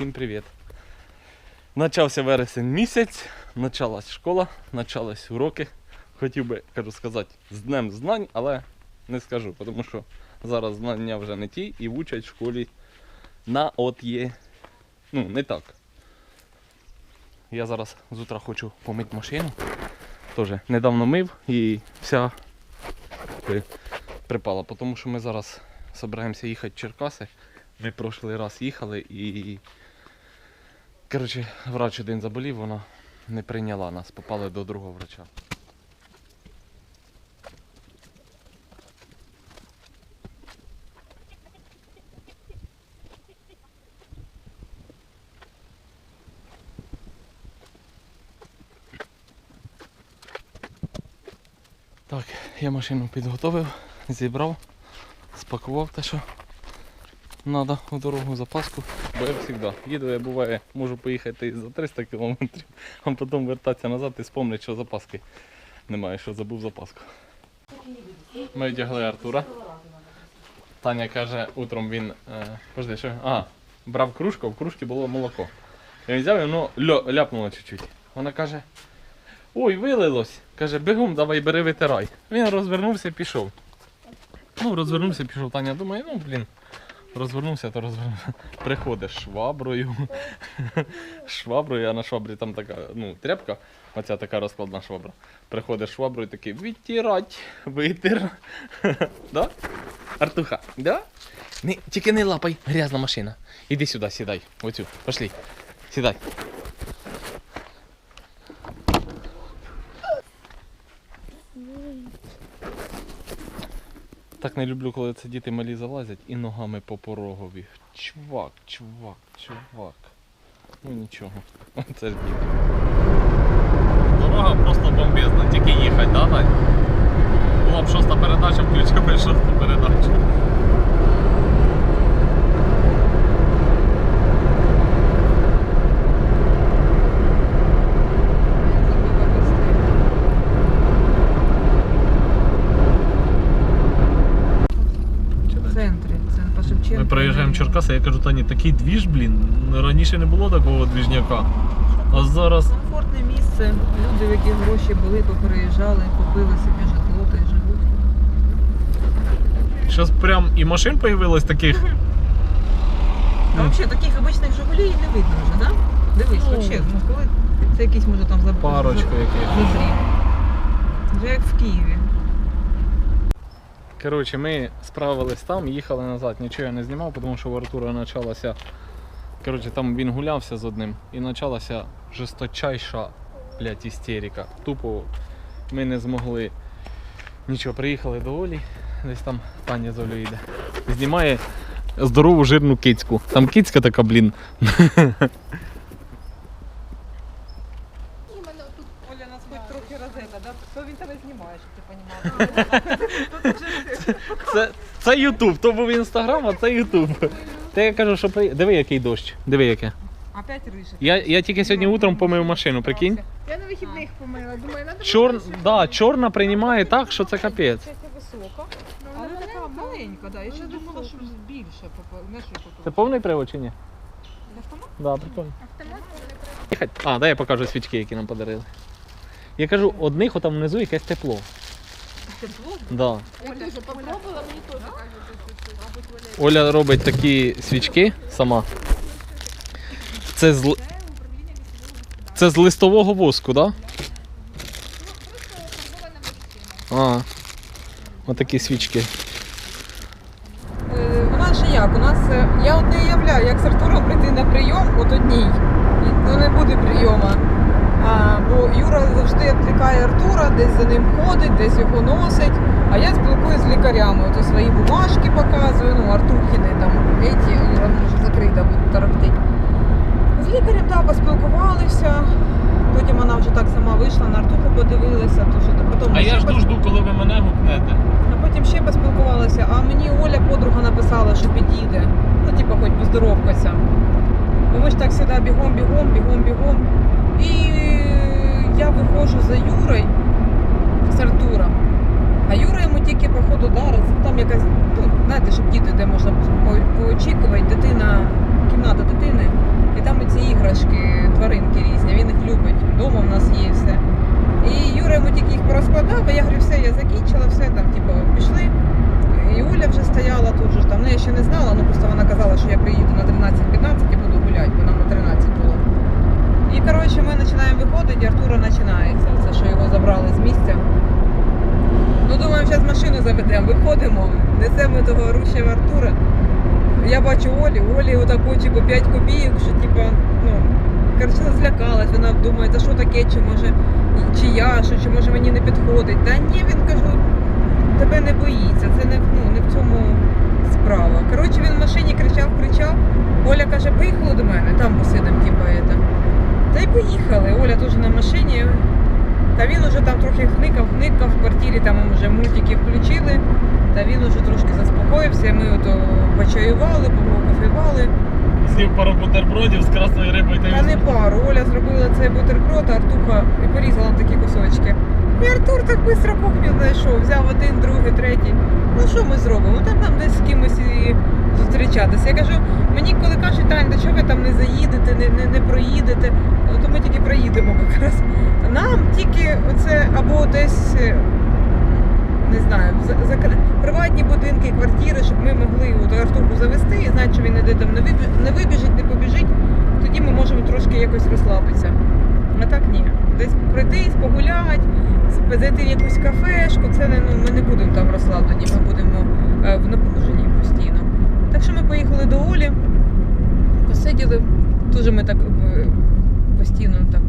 всім привіт. Начався вересень місяць, почалась школа, почались уроки. Хотів би, кажу сказати, з днем знань, але не скажу, тому що зараз знання вже не ті і вчать в школі на от є. Ну, не так. Я зараз з утра хочу помити машину. Теж недавно мив і вся припала, тому що ми зараз збираємося їхати в Черкаси. Ми прошлий раз їхали і. Коротше, врач один заболів, вона не прийняла нас, попали до другого врача. Так, я машину підготовив, зібрав, спакував те, що треба у дорогу запаску. Бо я завжди їду, я буває, можу поїхати за 300 кілометрів, а потім вертатися назад і спомнити, що запаски немає, що забув запаску. Ми одягли Артура. Таня каже, утром він. Е, що? А, брав кружку, в кружці було молоко. Я взяв і воно льо, ляпнуло чуть-чуть. Вона каже. Ой, вилилось. Каже, бігом, давай бери витирай. Він розвернувся і пішов. Ну, розвернувся, пішов. Таня думає, ну блін. Розвернувся, то розвернувся. Приходиш шваброю. шваброю, а на швабрі там така, ну, тряпка, оця така розкладна швабра. Приходиш шваброю такий, відтирать, витир. да? Артуха, да? Не, тільки не лапай, грязна машина. Іди сюди, сідай. Оцю, пошли. Сідай. Так не люблю, коли це діти малі залазять і ногами по порогові. Чувак, чувак, чувак. Ну нічого. Це ж діти. Дорога просто бомбезна, тільки їхати, да? Була б шоста передача, включили шосту передачу. В центрі, це по Шевченку. Ми проїжджаємо Черкаси, я такий двіж, блін. Раніше не було такого двіжняка. А зараз. Комфортне місце. Люди, в які гроші були, попереїжджали, купили собі житло та й живуть. Зараз прям і машин появилось таких. А взагалі таких обичних Жигулей не видно вже, да? Дивись, Ну. взагалі, ну коли це якийсь може там заб... Парочку яких. Вже як в Києві. Коротше, ми справились там, їхали назад, нічого я не знімав, тому що в Артура почалася. Коротше, там він гулявся з одним і почалася жесточайша блядь, істерика. Тупо ми не змогли нічого. Приїхали до Олі, десь там Таня з Олею йде. Знімає здорову жирну кицьку. Там кицька така, блін. Оля нас хоч трохи розета, да? То він тебе знімає, щоб ти розумів. Це, це Ютуб, то був інстаграм, а це Ютуб. Та я кажу, що при... диви, який дощ. Диви яке. Опять. Я, я тільки сьогодні утром помив машину, прикинь. Я на вихідних помила. Думаю, надо Чор... Да, чорна приймає так, що це капець. Це висока. Ну, Але вона така маленька. маленька, да. Я ще думала, що більше. попа- Не що Це повний привод чи ні? Автомат? Да, прикольно. Автомат Їхать. А, дай я покажу свічки, які нам подарили. Я кажу, одних отам внизу якесь тепло. Тепло? Да. Я теж попробувала, мені теж кажуть. Оля робить такі свічки сама. Це з, це з листового воску, так? Да? А. Отакі свічки. Е, У нас же як? У нас е, я от не уявляю, як з Артуром прийти на прийом от одній. І то не буде прийома. Бо Юра завжди відвлікає Артура, десь за ним ходить, десь його носить. А я спілкуюся з лікарями. Ото свої бумажки показую, ну, Артуркіни там еті, Юра вже закрита, буде тарахтить. З лікарем так поспілкувалися. Потім вона вже так сама вийшла, на Артуху подивилася, то що потім А я жду, жду, коли ви мене гукнете. а потім ще поспілкувалися, а мені Оля подруга написала, що підійде. Ну, типу, хоч поздоровкатися. Бо ми ж так завжди бігом, бігом, бігом, бігом. І я виходжу за Юрою з Артура. А Юра йому тільки, походу, дарить. Там якась, ну, знаєте, щоб діти, де можна поочікувати, дитина, кімната дитини. І там ці іграшки, тваринки різні, він їх любить. Вдома в нас є все. І Юра йому тільки їх порозкладав, а я говорю, все, я закінчила, все там, типу, пішли. І Оля вже стояла тут же там. Ну я ще не знала, ну просто вона казала, що я приїду на 13-15 і буду гуляти, бо нам на 13 було. І коротше ми починаємо виходити, Артура починається. Це що його забрали з місця. Ну, думаємо, зараз машину заведемо, виходимо, несемо того Рущева Артура. Я бачу Олі, Олі отак очі по 5 копійок, що типа, ну, коротше, злякалась, вона думає, та що таке, чи може, чи я, що, чи може мені не підходить. Та ні, він кажу, тебе не боїться, це не, ну, не в цьому справа. Коротше, він в машині кричав, кричав. Оля каже, поїхали до мене, там посидимо, типа, это. Та й поїхали. Оля теж на машині. Та він уже там трохи хникав, хникав в квартирі, там вже мультики включили. Та він уже трошки заспокоївся. Ми ото почаювали, покофівали. З'їв пару бутербродів з красною рибою Та Та не пару. Оля зробила цей бутерброд, а Артуха і порізала на такі кусочки. І Артур так швидко кухню знайшов, взяв один, другий, третій. Ну що ми зробимо? Там нам десь з кимось і зустрічатися. Я кажу, мені коли кажуть, Тань, до чого ви там не заїдете, не, не, не проїдете, ну, то ми тільки проїдемо якраз. Нам тільки оце або десь. е, Не знаю, за, приватні будинки, квартири, щоб ми могли от Артурку завести і знати, що він ніде там не вибі- не вибіжить, не побіжить, тоді ми можемо трошки якось розслабитися. А так ні. Десь пройтись, погуляти, зайти в якусь кафешку, це не, ну, ми не будемо там розслаблені, ми будемо е, в напруженні постійно. Так що ми поїхали до Олі, посиділи. Дуже ми так е, постійно так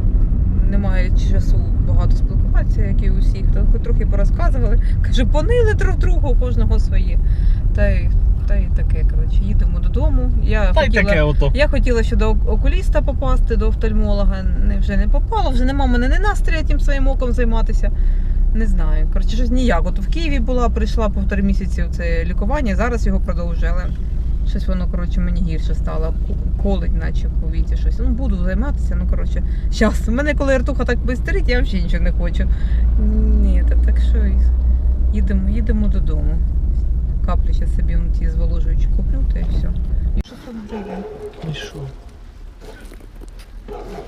немає часу багато спілкуватися, як і у всіх. Трохи, порозказували. Кажу, понили друг друга, у кожного свої. Та й, та й таке, коротше, їдемо додому. Я Та хотіла... таке ото. Я хотіла ще до окуліста попасти, до офтальмолога. Не, вже не попала, вже нема мене не настрій тим своїм оком займатися. Не знаю. Коротше, щось ніяк. От в Києві була, прийшла півтори місяці це лікування, зараз його продовжую, але щось воно, коротше, мені гірше стало. Колить, наче в повіті щось. Ну, буду займатися, ну коротше. Щас. Мене, коли артуха так бистрить, я взагалі нічого не хочу. Ні, та так що їдемо, їдемо додому. Каплі ще собі ті зволожуючі куплю, та і все. І 600 гривень. І що?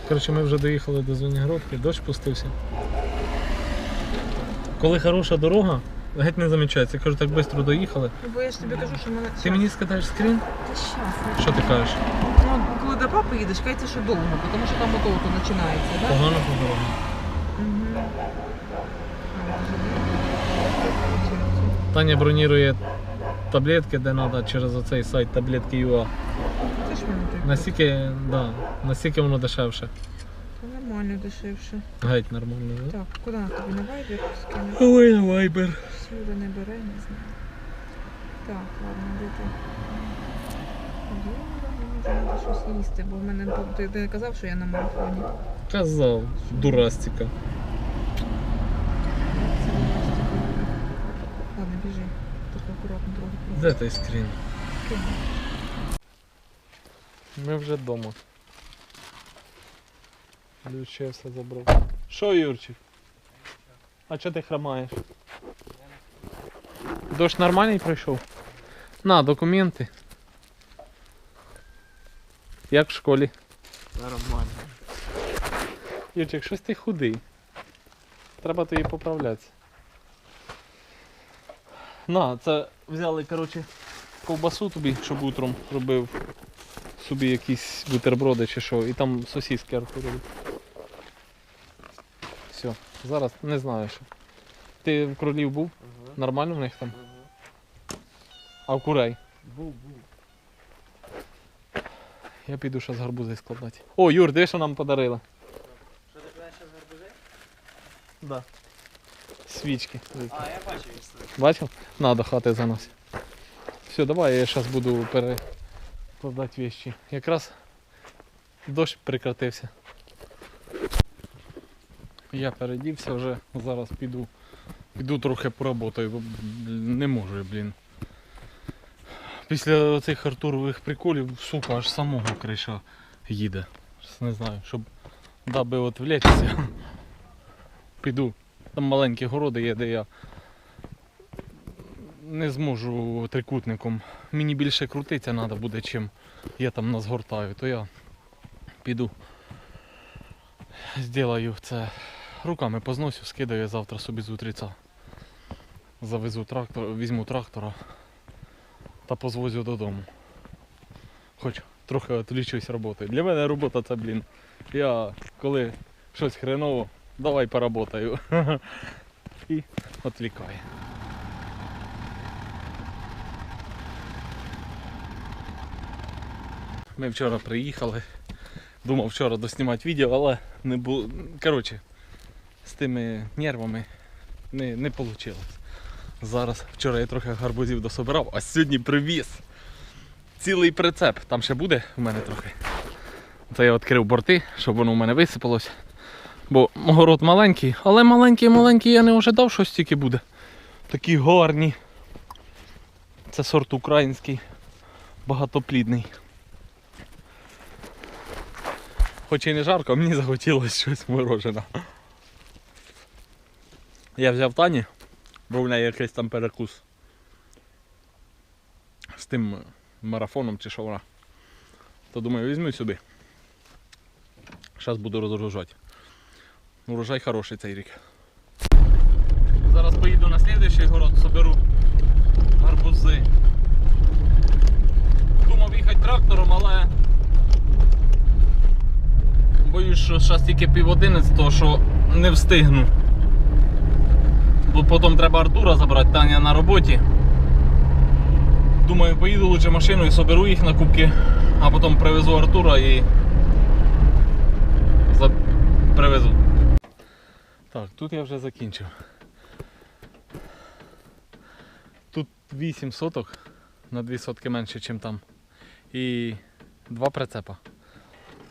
Коротше, ми вже доїхали до Звенігородки, дощ пустився. Коли хороша дорога, геть не замічається. Я кажу, так швидко доїхали. Ну, бо я ж тобі кажу, що в мене. Ти мені скидаєш скрін? Та щас. Що ти кажеш? Ну, коли до папи їдеш, кажеться, що довго, тому що там ото ото починається, так? Погано по дорозі. Угу. Таня бронірує таблетки, де треба через оцей сайт таблетки.ua. Це ж воно так. Наскільки, да, наскільки воно дешевше. Нормально дешевше. Геть нормально, да? Так, куди на тобі на вайбер скину? Ой, вайбер. Сюди не бере, не знаю. Так, ладно, ти? Юра, щось їсти, бо в мене ти, ти казав, що я на марафоні. Казав, дурастика. Ладно, біжи. Тільки акуратно трохи. Де той скрін? Ми вже вдома. Ключі все забрав. Що, Юрчик? А чого ти хромаєш? Дощ нормальний пройшов? На, документи. Як в школі? Нормально. Юрчик, щось ти худий. Треба тобі поправлятися. На, це взяли, коротше, ковбасу тобі, щоб утром робив собі якісь бутерброди чи що, і там сосиски Артурові. Все, зараз не знаю що. Ти в кролів був? Ага. Нормально в них там? Ага. А в курей? Був, був. Я піду ще з гарбузи складати. О, Юр, диви, що нам подарили. Що ти кажеш з гарбузи? Да. Свічки. А, я бачив. Бачив? На, до хати занось. Все, давай я зараз буду перекладати вещи. Якраз дощ прекратився. Я передівся вже, зараз піду. Піду трохи поработаю, бо не можу блін. Після цих артурових приколів, сука, аж самого криша їде. Не знаю, щоб даби от влетіться. Піду. Там маленькі городи є, де я не зможу трикутником. Мені більше крутитися треба буде, чим я там назгортаю, то я піду. Зроблю це руками позносю, скидаю завтра собі з утріця. Завезу трактор, візьму трактора та позвозю додому. Хоч трохи відлічусь роботи. Для мене робота це, блін. Я коли щось хреново, давай поработаю. І відвлікає. Ми вчора приїхали. Думав вчора доснімати відео, але не було. Коротше, з тими нервами не, не вийшло. Зараз вчора я трохи гарбузів дособирав, а сьогодні привіз. Цілий прицеп. Там ще буде у мене трохи. Це я відкрив борти, щоб воно у мене висипалось. Бо город маленький, але маленький-маленький я не ожидав, що стільки буде. Такі гарні. Це сорт український, багатоплідний. Хоч і не жарко, мені захотілося щось морожене. Я взяв Тані, бо в неї якийсь там перекус. З тим марафоном чи що. То думаю, візьму собі. Зараз буду розгружати. Урожай хороший цей рік. Зараз поїду на слідуючий город, соберу гарбузи. Думав їхати трактором, але боюсь, що зараз тільки пів одинадцятого, що не встигну. Бо потім треба Артура забрати, Таня на роботі. Думаю, поїду лучше машиною, соберу їх на кубки, а потім привезу Артура і за... привезу. Так, тут я вже закінчив. Тут 8 соток на 2 сотки менше, ніж там. І два прицепа.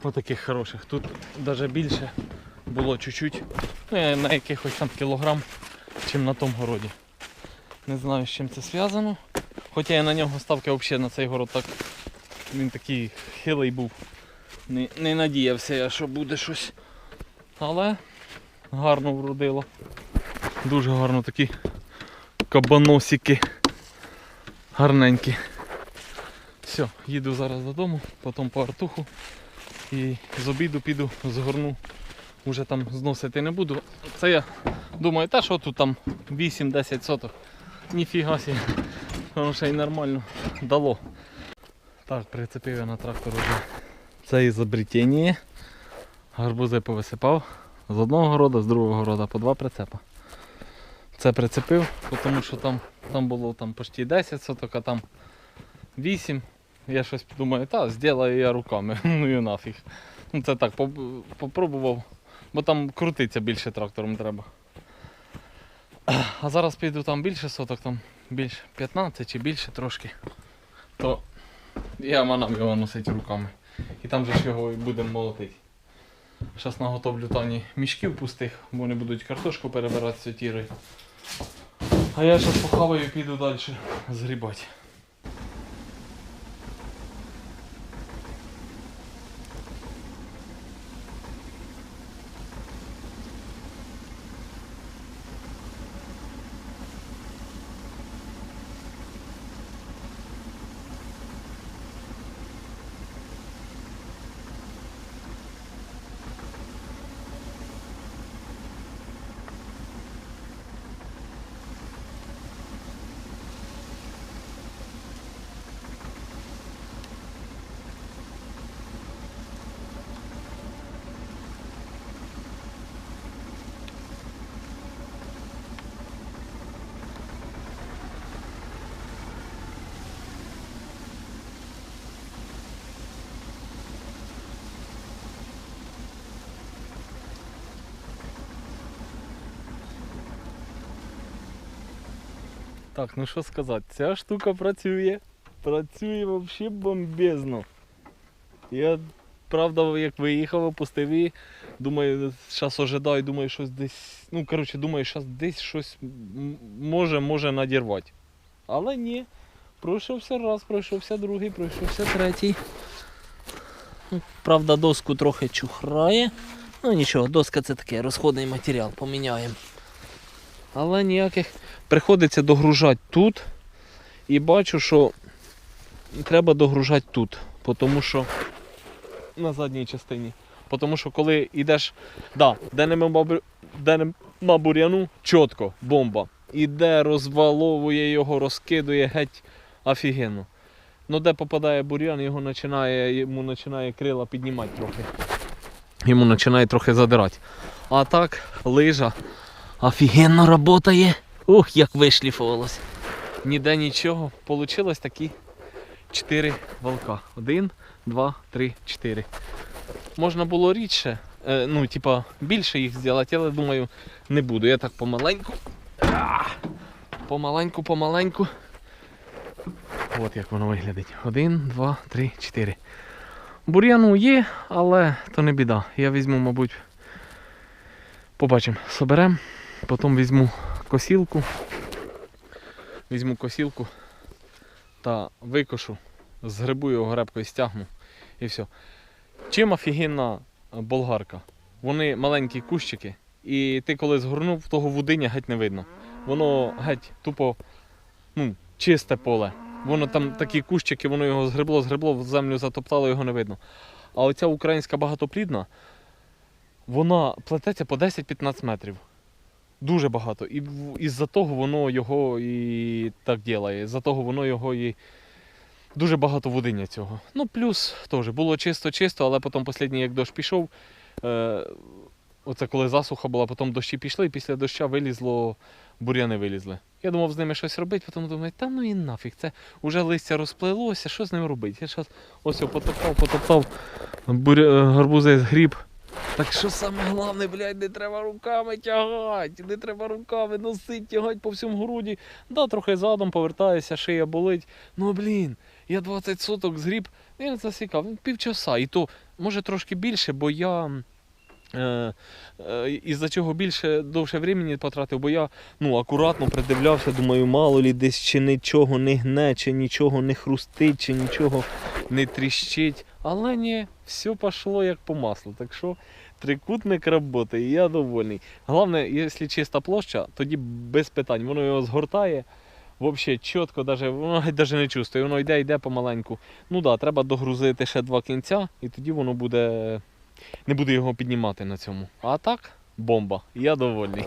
Отаких хороших. Тут навіть більше було чуть-чуть. Ну, на якихось там кілограм, чим на тому городі. Не знаю, з чим це зв'язано. Хоча я на нього ставки взагалі на цей город так. Він такий хилий був. Не, не надіявся я, що буде щось. Але гарно вродило. Дуже гарно такі кабаносики. Гарненькі. Все, їду зараз додому, потім по артуху. І з обіду піду, згорну. Уже там зносити не буду. Це я думаю, та що тут там 8-10 соток. Ніфіга сі. Воно ще й нормально дало. Так, прицепив я на трактор уже це ізобретення. Гарбузи повисипав. З одного города, з другого города по два прицепа. Це прицепив, тому що там, там було там почти 10 соток, а там 8. Я щось думаю, та зроблю я руками. ну і нафіг. Ну це так, поп- попробував, бо там крутиться більше трактором треба. А зараз піду там більше соток, там більше 15 чи більше трошки. То я манам його носити руками. І там же ж його будемо молотити. Зараз наготовлю тані мішків пустих, бо вони будуть картошку перебирати з тіри. А я зараз похаваю і піду далі згрібати. Так, ну що сказати, ця штука працює. Працює взагалі бомбезно. Я, правда, як виїхав, опустив її, думаю, зараз ожидаю, думаю, щось десь. Ну, коротше, думаю, зараз десь щось може, може надірвати. Але ні. Пройшовся раз, пройшовся другий, пройшовся третій. Правда, доску трохи чухрає. Ну нічого, доска це таке, розходний матеріал, поміняємо. Але ніяких приходиться догружати тут. І бачу, що треба догружати тут. Тому що на задній частині. Тому що коли йдеш, да, де нема, де бур'яну, чітко, бомба. Іде, розваловує його, розкидує геть офігенно. Ну де попадає бур'ян, його починає, йому починає крила піднімати трохи. Йому починає трохи задирати. А так, лижа офігенно працює. Ух, як вишліфувалось. Ніде нічого. Получилось такі 4 волка. Один, два, три, чотири. Можна було рідше, е, ну, типа, більше їх зробити, але думаю, не буду. Я так помаленьку. Помаленьку, помаленьку. От як воно виглядить. Один, два, три, чотири. Бур'яну є, але то не біда. Я візьму, мабуть, побачимо, соберемо. Потім візьму косілку. Візьму косілку та викошу, згребу його гребкою стягну і все. Чим офігенна болгарка? Вони маленькі кущики, і ти коли згорнув, того вудиня геть не видно. Воно геть тупо ну, чисте поле. Воно там такі кущики, воно його згребло, згребло, в землю затоптало, його не видно. А оця українська багатоплідна, вона плететься по 10-15 метрів. Дуже багато. І із-за того воно його і так ділає. З-за того воно його і дуже багато водиня цього. Ну, плюс теж було чисто-чисто, але потім останній, як дощ пішов, е, оце коли засуха була, потім дощі пішли, і після доща вилізло, бур'яни вилізли. Я думав з ними щось робити, потім думаю, та ну і нафіг, це вже листя розплилося, що з ним робити? Я зараз ось потоптав, потоптав, буря... гарбузи згріб. Так що саме головне, блядь, не треба руками тягати, не треба руками носити, тягати по всьому груді. Да, трохи задом повертаюся, шия болить. Ну блін, я 20 соток згріб, я засікав, ну, півчаса. І то, може трошки більше, бо я. Е, е, із-за чого більше довше времени потратив, бо я ну, акуратно придивлявся, думаю, мало лі десь чи нічого не гне, чи нічого не хрустить, чи нічого не тріщить. Але ні, все пішло як по маслу. Так що трикутник працює, і я довольний. Головне, якщо чиста площа, тоді без питань. Воно його згортає. Взагалі чітко, даже, воно даже не чувствує, воно йде, йде помаленьку. Ну так, да, треба догрузити ще два кінця, і тоді воно буде. Не буде його піднімати на цьому. А так, бомба. Я довольний.